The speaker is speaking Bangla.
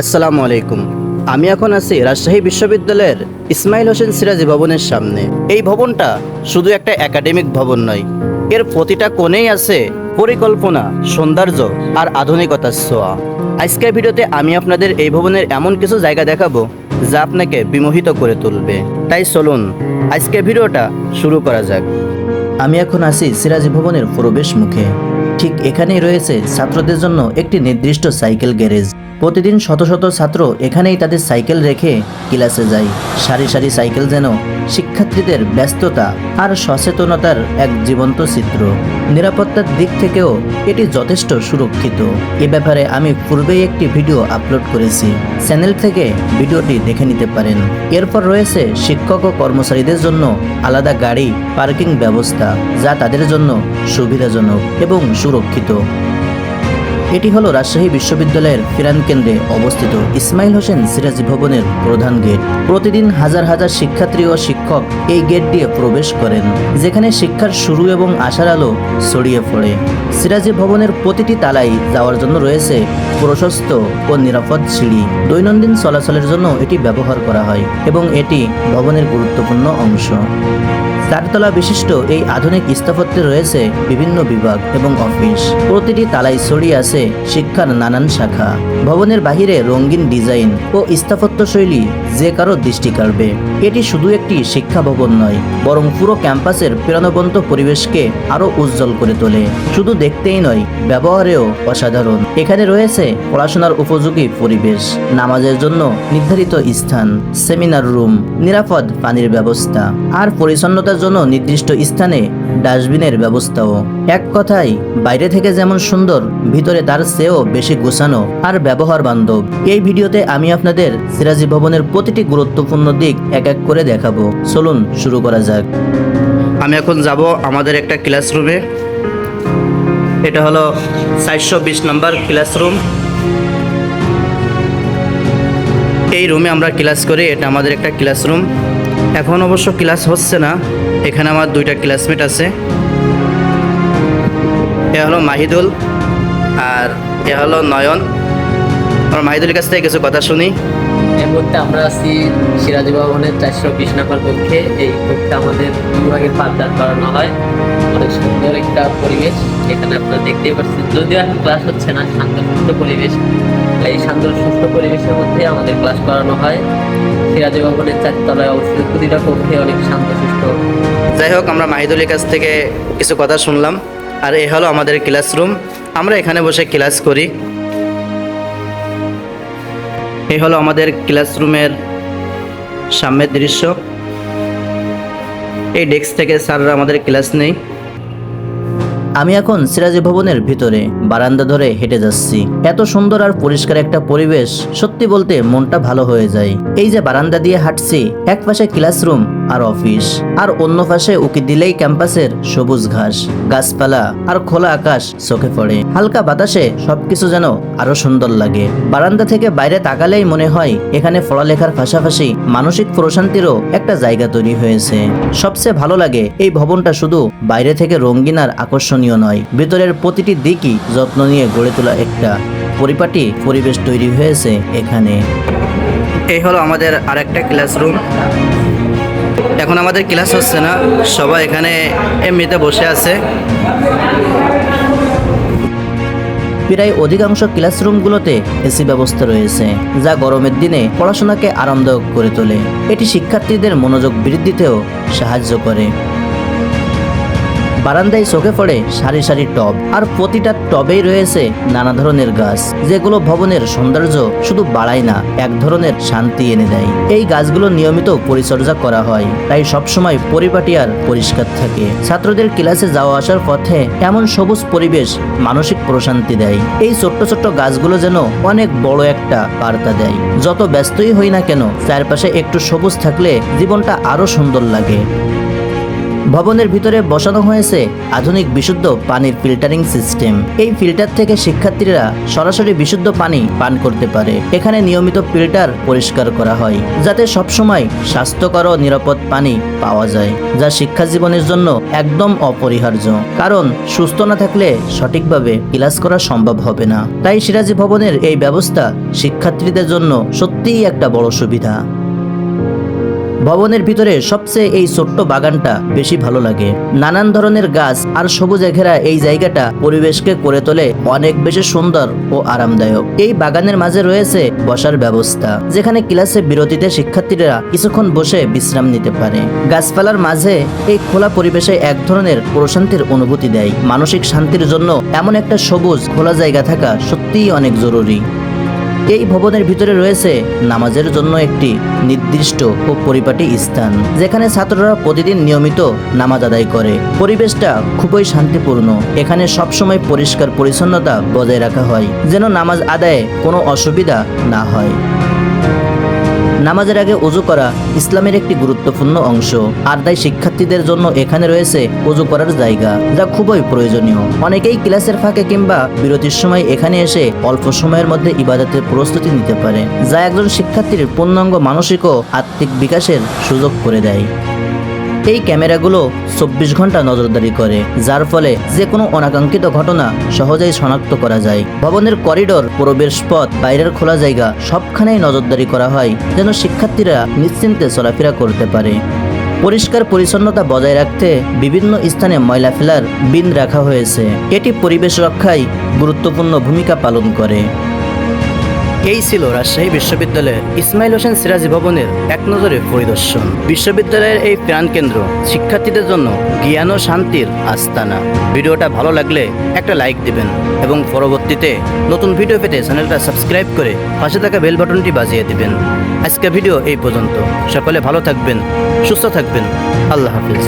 আসসালামু আলাইকুম। আমি এখন আছি রাজশাহী বিশ্ববিদ্যালয়ের ইসমাইল হোসেন সিরাজি ভবনের সামনে। এই ভবনটা শুধু একটা একাডেমিক ভবন নয়, এর প্রতিটা কোণেই আছে পরিকল্পনা, সৌন্দর্য আর আধুনিকতার ছোঁয়া। আজকের ভিডিওতে আমি আপনাদের এই ভবনের এমন কিছু জায়গা দেখাবো যা আপনাকে বিমোহিত করে তুলবে। তাই চলুন আজকের ভিডিওটা শুরু করা যাক। আমি এখন আছি সিরাজি ভবনের প্রবেশ মুখে। ঠিক এখানেই রয়েছে ছাত্রদের জন্য একটি নির্দিষ্ট সাইকেল গ্যারেজ। প্রতিদিন শত শত ছাত্র এখানেই তাদের সাইকেল রেখে ক্লাসে যায়। সারি সারি সাইকেল যেন শিক্ষার্থীদের ব্যস্ততা আর সচেতনতার এক জীবন্ত চিত্র। নিরাপত্তার দিক থেকেও এটি যথেষ্ট সুরক্ষিত। এ ব্যাপারে আমি পূর্বেই একটি ভিডিও আপলোড করেছি। চ্যানেল থেকে ভিডিওটি দেখে নিতে পারেন। এরপর রয়েছে শিক্ষক ও কর্মচারীদের জন্য আলাদা গাড়ি, পার্কিং ব্যবস্থা, যা তাদের জন্য সুবিধাজনক এবং সুরক্ষিত। এটি হলো রাজশাহী বিশ্ববিদ্যালয়ের ফিরান কেন্দ্রে অবস্থিত। ইসমাইল হোসেন সিরাজি ভবনের প্রধান গেট। প্রতিদিন হাজার হাজার শিক্ষার্থী ও শিক্ষক এই গেট দিয়ে প্রবেশ করেন, যেখানে শিক্ষার শুরু এবং আশার আলো ছড়িয়ে পড়ে। সিরাজি ভবনের প্রতিটি তালাই যাওয়ার জন্য রয়েছে প্রশস্ত ও নিরাপদ সিঁড়ি। দৈনন্দিন চলাচলের জন্য এটি ব্যবহার করা হয় এবং এটি ভবনের গুরুত্বপূর্ণ অংশ। চারতলা বিশিষ্ট এই আধুনিক স্থাপত্যে রয়েছে বিভিন্ন বিভাগ এবং অফিস। প্রতিটি তালায় ছড়িয়ে আছে শিক্ষার নানান শাখা ভবনের বাহিরে রঙিন ডিজাইন ও স্থাপত্য শৈলী যে কারও দৃষ্টি কাড়বে। এটি শুধু একটি শিক্ষা ভবন নয়, বরং পুরো ক্যাম্পাসের প্রাণবন্ত পরিবেশকে আরও উজ্জ্বল করে তোলে। শুধু দেখতেই নয়, ব্যবহারেও অসাধারণ। এখানে রয়েছে পড়াশোনার উপযোগী পরিবেশ, নামাজের জন্য নির্ধারিত স্থান, সেমিনার রুম, নিরাপদ পানির ব্যবস্থা, আর পরিচ্ছন্নতার জন্য নির্দিষ্ট স্থানে ডাস্টবিনের ব্যবস্থাও। এক কথায়, বাইরে থেকে যেমন সুন্দর, ভিতরে তার চেয়েও বেশি গোছানো আর ব্যবহার বান্ধব এই ভিডিওতে আমি আপনাদের সিরাজি ভবনের প্রতিটি গুরুত্বপূর্ণ দিক এক এক করে দেখাবো। চলুন শুরু করা যাক। আমি এখন যাব আমাদের একটা ক্লাসরুমে। এটা হলো চারশো বিশ নম্বর ক্লাসরুম। এই রুমে আমরা ক্লাস করি, এটা আমাদের একটা ক্লাসরুম। এখন অবশ্য ক্লাস হচ্ছে না, এখানে আমার দুইটা ক্লাসমেট আছে। এ হলো মাহিদুল আর এ হলো নয়ন। আমার মাহিদুলের কাছ থেকে কিছু কথা শুনি। এই মুহূর্তে আমরা আছি সিরাজি ভবনের চারশো বিশ নম্বর কক্ষে। এই কক্ষে আমাদের বিভাগের পাঠদান করানো হয়। অনেক সুন্দর একটা পরিবেশ। এখানে আপনারা দেখতেই পাচ্ছেন, যদিও এখন ক্লাস হচ্ছে না, শান্ত সুস্থ পরিবেশ। এই শান্ত সুস্থ পরিবেশের মধ্যে আমাদের ক্লাস করানো হয়। সিরাজি ভবনের চারতলায় অবস্থিত প্রতিটা কক্ষে অনেক শান্ত সুস্থ যাই হোক, আমরা মাহিদুলের কাছ থেকে কিছু কথা শুনলাম। আর এ হলো আমাদের ক্লাসরুম আমরা এখানে বসে ক্লাস করি। এই হলো আমাদের ক্লাসরুমের সামনের দৃশ্য। এই ডেস্ক থেকে স্যাররা আমাদের ক্লাস নেই। আমি এখন সিরাজি ভবনের ভিতরে, বারান্দা ধরে হেঁটে যাচ্ছি। এত সুন্দর আর পরিষ্কার একটা পরিবেশ, সত্যি বলতে মনটা ভালো হয়ে যায়। এই যে বারান্দা দিয়ে হাঁটছি এক পাশে ক্লাসরুম আর অফিস। আর অন্য পাশে উকি দিলেই ক্যাম্পাসের সবুজ ঘাস, গাছপালা আর খোলা আকাশ চোখে পড়ে। হালকা বাতাসে সবকিছু যেন আরও সুন্দর লাগে। বারান্দা থেকে বাইরে তাকালেই মনে হয় এখানে পড়ালেখার পাশাপাশি মানসিক প্রশান্তিরও একটা জায়গা তৈরি হয়েছে। সবচেয়ে ভালো লাগে এই ভবনটা শুধু বাইরে থেকে রঙিন আর আকর্ষণীয় নয়, ভেতরের প্রতিটি দিকই যত্ন নিয়ে গড়ে তোলা একটা পরিপাটি পরিবেশ তৈরি হয়েছে এখানে। এই হলো আমাদের আরেকটা ক্লাসরুম এখন আমাদের ক্লাস হচ্ছে না, সবাই এখানে এমনিতে বসে আছে। প্রায় অধিকাংশ ক্লাসরুমগুলোতে এসি ব্যবস্থা রয়েছে, যা গরমের দিনে পড়াশোনাকে আরামদায়ক করে তোলে। এটি শিক্ষার্থীদের মনোযোগ বৃদ্ধিতেও সাহায্য করে। বারান্দায় চোখে পড়ে সারি সারি টব, আর প্রতিটা টবেই রয়েছে নানা ধরনের গাছ। যেগুলো ভবনের সৌন্দর্য শুধু বাড়ায় না, এক ধরনের শান্তি এনে দেয়। এই গাছগুলো নিয়মিত পরিচর্যা করা হয়, তাই সবসময় পরিপাটি আর পরিষ্কার থাকে। ছাত্রদের ক্লাসে যাওয়া আসার পথে এমন সবুজ পরিবেশ মানসিক প্রশান্তি দেয়। এই ছোট্ট ছোট্ট গাছগুলো যেন অনেক বড় একটা বার্তা দেয়। যত ব্যস্তই হই না কেন, চারপাশে একটু সবুজ থাকলে জীবনটা আরও সুন্দর লাগে। ভবনের ভিতরে বসানো হয়েছে আধুনিক বিশুদ্ধ পানির ফিল্টারিং সিস্টেম। এই ফিল্টার থেকে শিক্ষার্থীরা সরাসরি বিশুদ্ধ পানি পান করতে পারে। এখানে নিয়মিত ফিল্টার পরিষ্কার করা হয়, যাতে সবসময় স্বাস্থ্যকর ও নিরাপদ পানি পাওয়া যায়, যা শিক্ষা জীবনের জন্য একদম অপরিহার্য। কারণ, সুস্থ না থাকলে সঠিকভাবে ক্লাস করা সম্ভব হবে না। তাই সিরাজি ভবনের এই ব্যবস্থা শিক্ষার্থীদের জন্য সত্যিই একটা বড় সুবিধা। ভবনের ভিতরে সবচেয়ে এই ছোট্ট বাগানটা বেশি ভালো লাগে। নানান ধরনের গাছ আর সবুজে ঘেরা এই জায়গাটা পরিবেশকে করে তোলে অনেক বেশি সুন্দর ও আরামদায়ক। এই বাগানের মাঝে রয়েছে বসার ব্যবস্থা, যেখানে ক্লাসে বিরতিতে শিক্ষার্থীরা কিছুক্ষণ বসে বিশ্রাম নিতে পারে। গাছপালার মাঝে এই খোলা পরিবেশে এক ধরনের প্রশান্তির অনুভূতি দেয়। মানসিক শান্তির জন্য এমন একটা সবুজ, খোলা জায়গা থাকা সত্যিই অনেক জরুরি। এই ভবনের ভিতরে রয়েছে নামাজের জন্য একটি নির্দিষ্ট ও পরিপাটি স্থান, যেখানে ছাত্ররা প্রতিদিন নিয়মিত নামাজ আদায় করে। পরিবেশটা খুবই শান্তিপূর্ণ। এখানে সবসময় পরিষ্কার পরিচ্ছন্নতা বজায় রাখা হয়, যেন নামাজ আদায়ে কোনো অসুবিধা না হয়। নামাজের আগে অজু করা ইসলামের একটি গুরুত্বপূর্ণ অংশ। আর তাই শিক্ষার্থীদের জন্য এখানে রয়েছে অজু করার জায়গা, যা খুবই প্রয়োজনীয়। অনেকেই ক্লাসের ফাঁকে কিংবা বিরতির সময় এখানে এসে অল্প সময়ের মধ্যে ইবাদতের প্রস্তুতি নিতে পারে, যা একজন শিক্ষার্থীর পূর্ণাঙ্গ মানসিক ও আত্মিক বিকাশের সুযোগ করে দেয়। এই ক্যামেরাগুলো চব্বিশ ঘণ্টা নজরদারি করে, যার ফলে যে কোনো অনাকাঙ্ক্ষিত ঘটনা সহজেই শনাক্ত করা যায়। ভবনের করিডোর, প্রবেশ পথ, বাইরের খোলা জায়গা সবখানেই নজরদারি করা হয়, যেন শিক্ষার্থীরা নিশ্চিন্তে চলাফেরা করতে পারে। পরিষ্কার পরিচ্ছন্নতা বজায় রাখতে বিভিন্ন স্থানে ময়লা ফেলার বিন রাখা হয়েছে। এটি পরিবেশ রক্ষায় গুরুত্বপূর্ণ ভূমিকা পালন করে। এই ছিল রাজশাহী বিশ্ববিদ্যালয়ের ইসমাইল হোসেন সিরাজি ভবনের এক নজরে পরিদর্শন। বিশ্ববিদ্যালয়ের এই প্রাণকেন্দ্র শিক্ষার্থীদের জন্য জ্ঞান ও শান্তির আস্তানা। ভিডিওটা ভালো লাগলে একটা লাইক দিবেন এবং পরবর্তীতে নতুন ভিডিও পেতে চ্যানেলটা সাবস্ক্রাইব করে পাশে থাকা বেল বাটনটি বাজিয়ে দিবেন। আজকের ভিডিও এই পর্যন্ত। সকলে ভালো থাকবেন, সুস্থ থাকবেন। আল্লাহ হাফিজ।